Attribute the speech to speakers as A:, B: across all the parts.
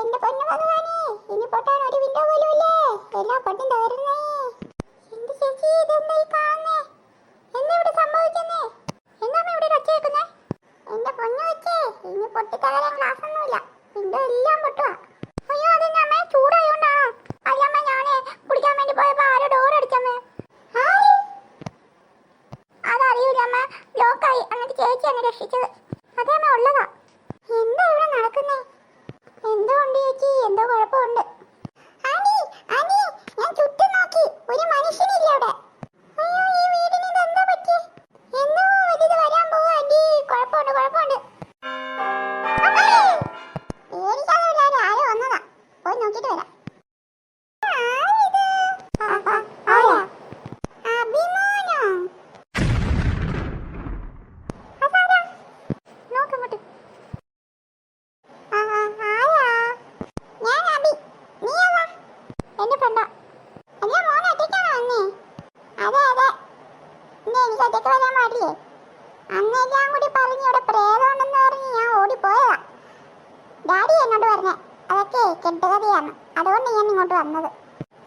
A: എന്റെ പൊന്നു ഭഗവാനെ ഇനി പൊട്ടാൻ ഒരു വിൻഡോ പോലും ഇല്ലേ? എല്ലാം പൊട്ടും തകരുന്നേ. എന്റെ ചേച്ചി ഇതെന്താ ഈ കാണുന്നേ? എന്താ ഇവിടെ സംഭവിക്കുന്നേ? എന്താ ഇവിടെ ഒച്ച എന്റെ പൊന്നു വെച്ചേ ഇനി പൊട്ടി തകരാൻ ഗ്ലാസ് ഒന്നുമില്ല. വിൻഡോ എല്ലാം പൊട്ടുക അയ്യോ അതെന്നെ അമ്മ? ചൂടായോണ്ടാണോ അല്ലമ്മ ഞാനേ കുടിക്കാൻ വേണ്ടി പോയപ്പോ ആരോ ഡോർ അടിച്ചമ്മേ. ആര്? അതറിയൂല അമ്മ. ലോക്കായി എന്നിട്ട് ചേച്ചിയാണ് രക്ഷിച്ചത്. അതേ അമ്മ ഉള്ളതാ. എന്താ ഇവിടെ നടക്കുന്നേ? ചേച്ചി എന്തോ കുഴപ്പമുണ്ട്. ആന്റി ഞാൻ നോക്കി. ഒരു അയ്യോ ഈ വരാൻ ആരോ വന്നതാ. പോയി നോക്കിട്ട് വരാം ആരിത്? ആ, ആ, ആരാ? അഭിമാനോ? അതാരാ? നോക്കങ്ങോട്ട്. ആ, ആ, ആരാ? ഞാൻ അബി. നീ ആരാ? എന്റെ ഫ്രണ്ടാ. അല്ല, മോൻ ഒറ്റയ്ക്കാണോ വന്നേ? അതെ, അതെ. ഇന്ന് എനിക്ക് ഒറ്റയ്ക്ക് വരാൻ മടിയേ അന്ന് കൂടി പറഞ്ഞ് ഇവിടെ പ്രേതമുണ്ടെന്ന് പറഞ്ഞ് ഞാൻ ഓടിപ്പോയതാ. ഡാഡി എന്നോട് പറഞ്ഞേ അതൊക്കെ കെട്ടുകഥയാണ് അതുകൊണ്ട് ഞാൻ ഇങ്ങോട്ട് വന്നത്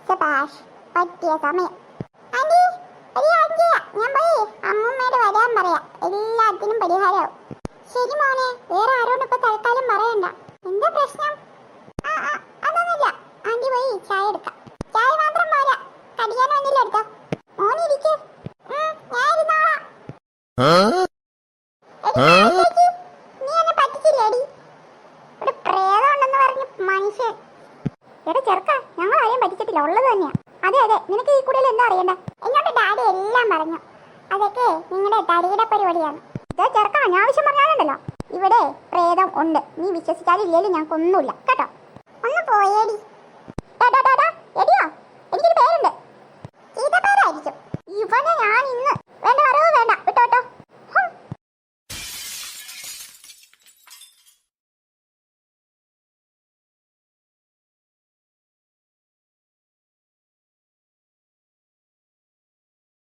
A: സബാഷ് പറ്റിയ സമയം ആന്റി ഒരു കാര്യം. ഞാൻ പോയി അമ്മൂമ്മയോട് വരാൻ പറയാം എല്ലാത്തിനും പരിഹാരമാവും ശരി മോനെ വേറെ ആരോടും ഇപ്പൊ തൽക്കാലം പറയണ്ട എന്താ പ്രശ്നം ആ ആ അതൊന്നുമില്ല ആന്റി പോയി ചായ എടുക്കാം ഞങ്ങൾ ആരെയും പറ്റിച്ചിട്ടില്ല. ഉള്ളത് തന്നെയാ. അതെ അതെ നിനക്ക് ഈ കൂടുതൽ എന്താ അറിയണ്ടേ? എന്നോട് ഡാഡി എല്ലാം പറഞ്ഞു. അതൊക്കെ നിങ്ങളുടെ തടിയുടെ പരിപാടിയാണ്. ചെറുക്കാ ഞാൻ ആവശ്യം ഇവിടെ പ്രേതം ഉണ്ട്. നീ വിശ്വസിക്കാതില്ലേലും ഞങ്ങൾക്കൊന്നുമില്ല. കേട്ടോ? ഒന്ന് പോയേടി. എടിയോ?